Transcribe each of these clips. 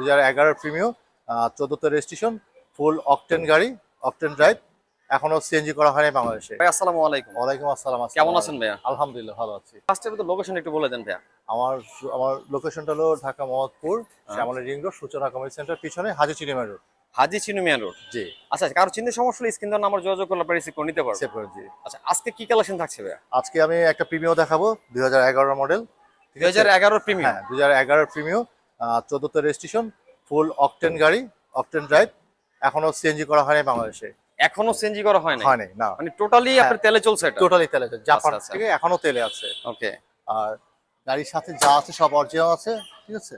দু হাজার এগারো প্রিমিয়াম চোদ্দতে রেজিস্ট্রেশন ফুল অকটেন গাড়ি অকটেন ড্রাইভ এখনও সিএনজি করা হয়নি বাংলাদেশে। ভাই আসসালামু আলাইকুম। ওয়ালাইকুম আসসালাম কেমন আছেন ভাইয়া? আলহামদুলিল্লাহ ভালো আছি। ফার্স্টের তো লোকেশন একটু বলে দেন ভাইয়া। আমার আমার লোকেশনটা হলো ঢাকা মোহাম্মদপুর হ্যাঁ। Shyamoli ring road Suchona committee centre পিছনে হাজি চিনিমা রোড। হাজি চিনুমিয়া রোড? জি। আচ্ছা কারও চিন্তা সমস্যা হলে স্ক্রিন নাম্বার যোগাযোগ করলে আপনারা রিসিভ করে নিতে পারবেন। সেভ জি আচ্ছা আজকে কি কালেকশন থাকছে ভাইয়া? আজকে আমি একটা প্রিমিয়াম দেখাবো দুই হাজার এগারো মডেল দুই হাজার এগারো প্রিমিয়াম হ্যাঁ দুই হাজার এগারো প্রিমিয়াম চোদ্দতে রেজিস্ট্রেশন ফুল অকটেন গাড়ি অকটেন ড্রাইভ এখনও সিএনজি করা হয়নি বাংলাদেশে। এখনও চেঞ্জি করা হয় না হয়নি? না। মানে টোটালি আপনার তেলে চলছে এটা? টোটালি তেলে আছে। জাপান আচ্ছা। থেকে এখনও তেলে আছে। ওকে। আর গাড়ির সাথে যা আছে সব অরিজিনাল আছে ঠিক আছে?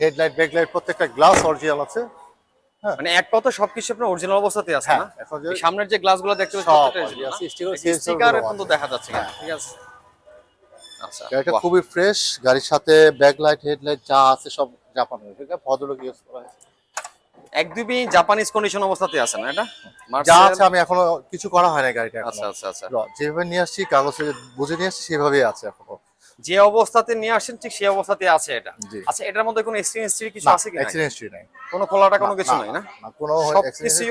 হেডলাইট ব্যাকলাইট প্রত্যেকটা গ্লাস অরিজিনাল আছে। মানে এক কথা সবকিছু আপনার অরিজিনাল অবস্থাতে আছে হ্যাঁ না? সামনের যে গ্লাসগুলো দেখতে পাচ্ছেন স্টিকারগুলো এখন তো। দেখা যাচ্ছে হ্যাঁ। ঠিক আছে? আচ্ছা গাড়িটা খুবই ফ্রেশ গাড়ির সাথে ব্যাকলাইট হেডলাইট যা আছে সব জাপানের এটা ভদ্রলোক ইউজ করা হয়েছে। একদমই জাপানিজ কন্ডিশন অবস্থাতে আছে না এটা? যা আছে আমি এখনও কিছু করা হয় না গাড়িটা আচ্ছা আচ্ছা আচ্ছা। যেভাবে নিয়ে আসছি কাগজ বুঝে নিয়ে আসছি সেভাবেই আছে এখনও। যে অবস্থাতে নিয়ে আসেন ঠিক সেই অবস্থাতে আছে এটা। আচ্ছা এটার মধ্যে কোনো এক্সপিরিয়েন্স কিছু আছে কি হিস্ট্রি নাই। কোনো খোলাটা কোনো কিছু নাই না? না কোনো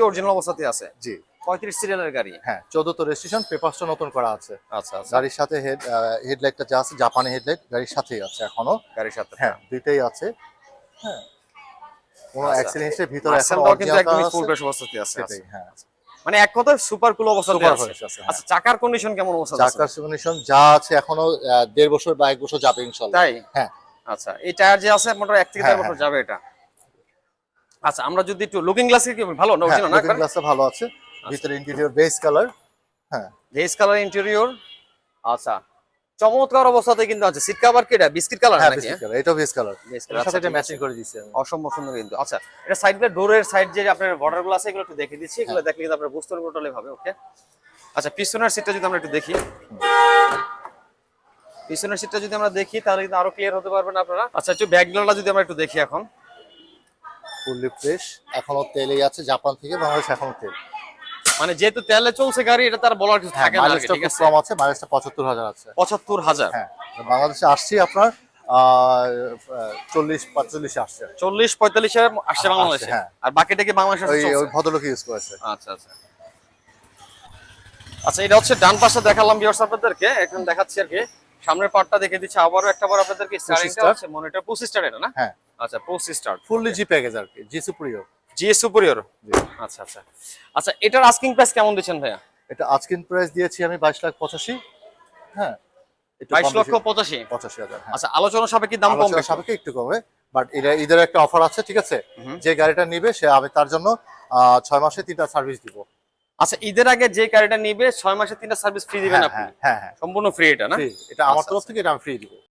অরিজিনাল অবস্থাতে আছে। জি। পঁয়ত্রিশ সিরিয়ালের গাড়ি। হ্যাঁ চোদ্দ তো রেজিস্ট্রেশন পেপারসটা নতুন করা আছে। আচ্ছা আচ্ছা। গাড়ির সাথে হেড হেডলাইটটা যা আছে জাপানি হেডলাইট গাড়ির সাথেই আছে এখনও। গাড়ির সাথে। হ্যাঁ দুইটাই আছে। হ্যাঁ কোনো আচ্ছা। অ্যাক্সিডেন্টের ভিতরে এখন কিন্তু original ফুল ফ্রেশ অবস্থাতে আছে সেটাই আচ্ছা। হ্যাঁ। মানে এক কথায় সুপার কুল অবস্থাতে আছে। হ্যাঁ। আচ্ছা চাকার কন্ডিশন কেমন অবস্থা আছে? চাকার কন্ডিশন যা আছে এখনও দেড় বছর বা এক বছর যাবে ইনশাল্লাহ। তাই? হ্যাঁ। আচ্ছা এই টায়ার যে আছে মোটর এক থেকে হ্যাঁ, দেড় বছর যাবে এটা। আচ্ছা আমরা যদি একটু লুকিং গ্লাস কি ভালো না না? লুকিং গ্লাসটা ভালো আছে। ভিতরে ইন্টেরিয়র বেস কালার হ্যাঁ। ভেজ কালার ইন্টেরিয়র আচ্ছা। চমৎকার অবস্থাতে কিন্তু আছে। সিট কাভার কি এটা? বিস্কিট কালার হ্যাঁ নাকি বেস কালার এটাও বেস কালারের colour, সাথে আচ্ছা, এটা ম্যাচিং করে দিয়েছি। আমি অসম্ভব সুন্দর কিন্তু। আচ্ছা এটা সাইডগুলো ডোরের সাইড যে আপনার বর্ডারগুলো আছে এগুলো একটু দেখে দিচ্ছি। এগুলো হ্যাঁ। দেখলে কিন্তু আপনার বুঝতে পারবেন টোটালি ভাবে ওকে আচ্ছা পিছনের সিটটা যদি আমরা একটু দেখি। পিছনের সিটটা যদি আমরা দেখি তাহলে কিন্তু আরও ক্লিয়ার হতে পারবেন আপনারা। আচ্ছা একটু ব্যাকগ্রাউন্ডটা যদি আমরা একটু দেখি এখন। ফুললি ফ্রেশ এখনও তেলেই আছে জাপান থেকে বাংলাদেশ এখনও তেল। মানে যেহেতু তেলে চলছে গাড়ি এটা তার বলার কিছু হ্যাঁ থাকে না মাইলেজটা খুব কম আছে মাইলেজটা পঁচাত্তর হাজার আছে। পঁচাত্তর হাজার? হ্যাঁ বাংলাদেশে আসছি আপনার চল্লিশ পাঁচচল্লিশে আসছে। বাংলাদেশে? হ্যাঁ। আর বাকিটা কি বাংলাদেশে ওই ভদ্রলোক ইউজ করেছে। আচ্ছা আচ্ছা। আচ্ছা এটা হচ্ছে ডান পাশে দেখালাম ভিউয়ার্স আপনাদেরকে এখন দেখাচ্ছি আর কি। সামনের পার্টটা দেখে দিচ্ছি আবারও একটা বার আপনাদেরকে স্টারিংটা। হচ্ছে মনিটর স্টার এটা না? হ্যাঁ। আচ্ছা push start fully G package আর কি জি সুপ্রিয় জিএস সুপিরিয়র? আচ্ছা আচ্ছা। আচ্ছা এটার আস্কিং প্রাইস কেমন দিচ্ছেন ভাইয়া? এটা আজকিন প্রাইস দিয়েছি আমি বাইশ লাখ পঁচাশি। হ্যাঁ বাইশ লক্ষ পঁচাশি? পঁচাশি হাজার হ্যাঁ। আচ্ছা আলোচনা সাপেক্ষে দাম কম সাপেক্ষে একটু কমে বাট এটা ঈদের একটা অফার আছে ঠিক আছে। যে গাড়িটা নিবে সে আমি তার জন্য ছয় মাসে তিনটা সার্ভিস দিব। আচ্ছা ঈদের আগে যে গাড়িটা নিবে ছয় মাসে তিনটা সার্ভিস ফ্রি দিবেন হ্যাঁ আপনি? হ্যাঁ হ্যাঁ হ্যাঁ। সম্পূর্ণ ফ্রি এটা না? এটা আমার আচ্ছা, তরফ থেকে এটা আমি ফ্রি দিব।